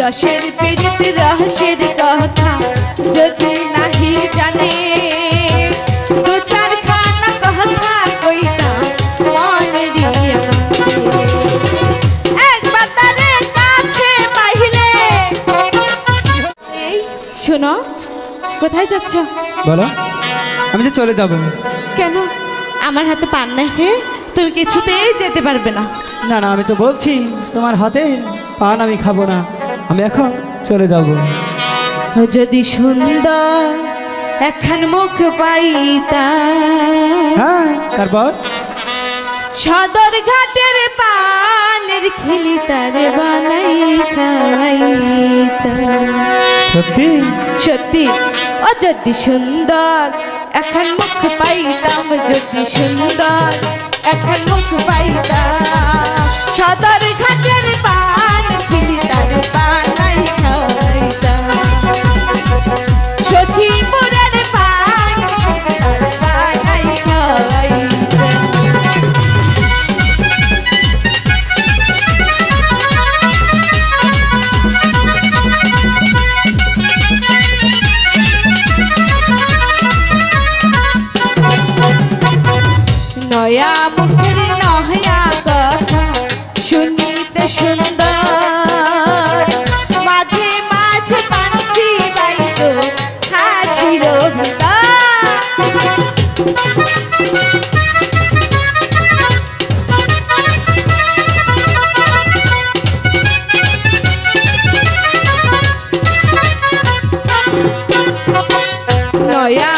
রসের পীড়িত রহস্যের কথা যদি নাহি জানে। দু চার খানা কথা কইতা মনের একবার তারে কাছে পাইলে শোনো কোথায় যাচ্ছ? বলো। আমি যে চলে যাব। কেন? আমার হাতে পান না খেয়ে তুমি কিছুতেই যেতে পারবে না। না না আমি তো বলছি তোমার হাতে পান আমি খাব না। আমি এখন চলে যাব। যদি সুন্দর এখন মুখ পাইতা। হ্যাঁ তারপর? সদর ঘাটের পানের খিলি তারে বানাই খাইতা সত্যি? সত্যি ও যদি সুন্দর এখন মুখ পাইতাম যদি সুন্দর এখন মুখ পাইতাম। সদর ঘাটের পান নয়া মুখের নহয়া কথা শুনিতে সুন্দর। মাঝে মাঝে পাচ্ছি বাইক হাসির নয়া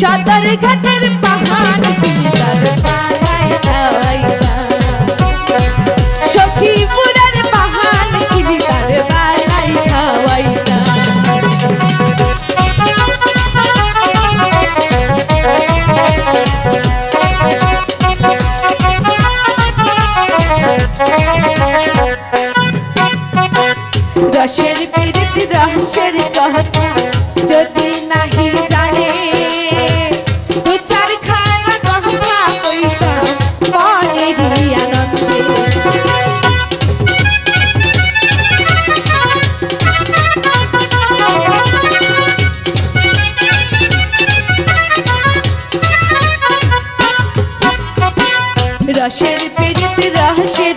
সদর ঘাটের পাহাড় পিতার পাড়ায় খাওয়াইতা সখীপুরের পাহাড় পিতার পাড়ায় খাওয়াইতা রসের দাসের পেরিত রাহসের